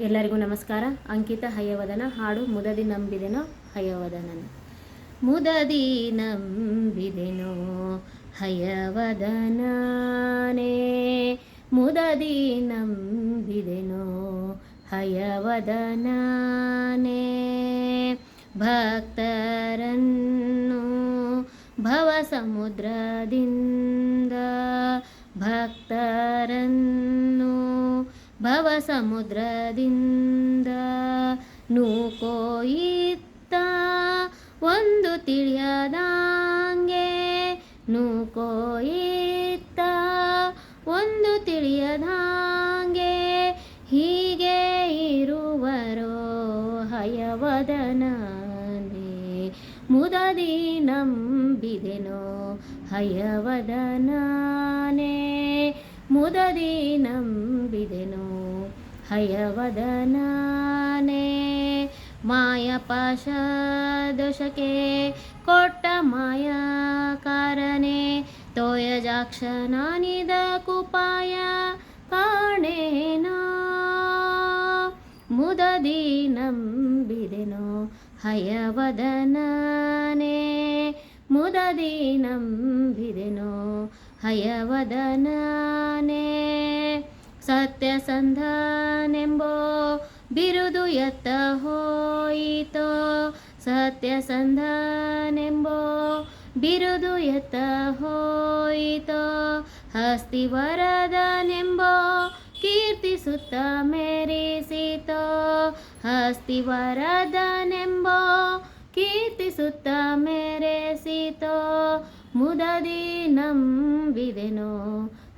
ಎಲ್ಲರಿಗೂ ನಮಸ್ಕಾರ. ಅಂಕಿತ ಹಯವದನ, ಹಾಡು ಮುದದಿ ನಂಬಿದೆನೋ ಹಯವದನನ. ಮುದದಿ ನಂಬಿದೆನೋ ಹಯವದನಾನೇ. ಮುದದಿ ನಂಬಿದೆನೋ ಹಯವದನಾನೇ. ಭಕ್ತರನ್ನು ಭವ ಸಮುದ್ರದಿಂದ ಭಕ್ತರನ್ನು ಭವ ಸಮುದ್ರದಿಂದ ನೂಕೋಯಿತ್ತ ಒಂದು ತಿಳಿಯದಂಗೆ. ನೂಕೋಯಿತ್ತ ಒಂದು ತಿಳಿಯದಂಗೆ. ಹೀಗೆ ಇರುವರೋ ಹಯವದನೇ ಮುದದಿ ನಂಬಿದೆನೋ ಹಯವದನಾನೇ. ಮುದದಿ ನಂಬಿದೆನು. ಹಯವದನಾನೇ ಮಾಯಪಾಶ ದೋಷಕ್ಕೆ ಕೊಟ್ಟ ಮಾಯಕಾರನೆ ತೋಯಜಾಕ್ಷ ನಾನಿದ ಕುಪಾಯ ಕಾಣೇನಾ. ಮುದದಿ ನಂಬಿದೆನು. ಹಯವದನಾನೇ ಮುದದಿ ನಂಬಿದೆನೋ. ಹಯವದನಾನೇ ಸತ್ಯಸಂಧನೆಂಬೋ ಬಿರುದು ಎತ್ತ ಹೋಯಿತೋ ಸತ್ಯಸಂಧನೆಂಬೋ ಬಿರುದು ಎತ್ತ ಹೋಯಿತೋ ಹಸ್ತಿವರದನೆಂಬೋ ಕೀರ್ತಿಸುತ್ತ ಮೆರೆಸಿತೋ ಹಸ್ತಿವರದನೆಂಬೋ ಕೀರ್ತಿಸುತ್ತ ಮೆರೆಸಿತೋ ಮುದದಿ ನಂಬಿದೆನೋ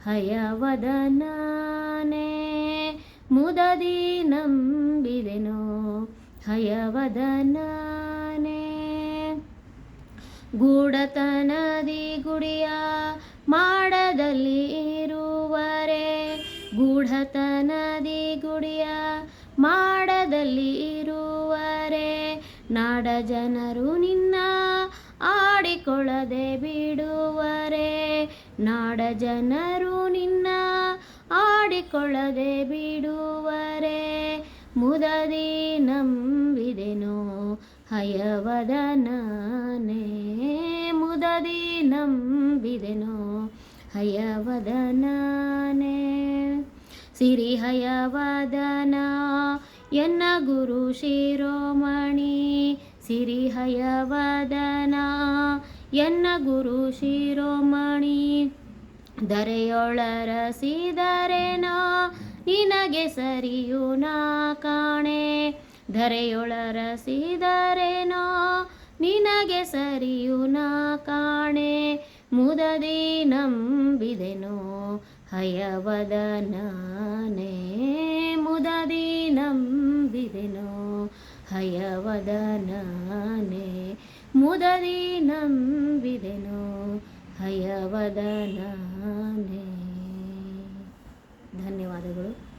ಹಯವದನಾನೇ ಮುದದಿ ನಂಬಿದೆನೋ ಹಯವದನಾನೇ ಗೂಡತನದಿ ಗುಡಿಯ ಮಾಡದಲ್ಲಿ ಇರುವರೆ. ಗೂಢತನದಿ ಗುಡಿಯ ಮಾಡದಲ್ಲಿ ಇರುವರೆ. ನಾಡ ಜನರು ನಿನ್ನ ಆಡಿಕೊಳ್ಳದೆ ಬಿಡುವರೆ, ನಾಡ ಜನರು ನಿನ್ನ ಆಡಿಕೊಳ್ಳದೆ ಬಿಡುವರೆ. ಮುದದಿ ನಂಬಿದೆನೋ ಹಯವದನಾನೇ ಮುದದಿ ನಂಬಿದೆನೋ ಹಯವದನಾನೇ ಸಿರಿ ಹಯವದನ ಎನ್ನ ಗುರು ಶಿರೋಮಣಿ, ಸಿರಿ ಹಯವದನ ಎನ್ನ ಗುರು ಶಿರೋಮಣಿ ಧರೆಯೊಳರಸಿದರೆನೋ ನಿನಗೆ ಸರಿಯು ನಾ ಕಾಣೆ. ಧರೆಯೊಳರಸಿದರೆನೋ ನಿನಗೆ ಸರಿಯು ನಾ ಕಾಣೆ. ಮುದದಿ ನಂಬಿದೆನೋ ಹಯವದನಾನೇ ಮುದದಿ ನಂಬಿದೆನೋ ಹಯವದನಾನೇ ಮುದದಿ ನಂಬಿದೆನು ಹಯವದನಾನೇ ಧನ್ಯವಾದಗಳು.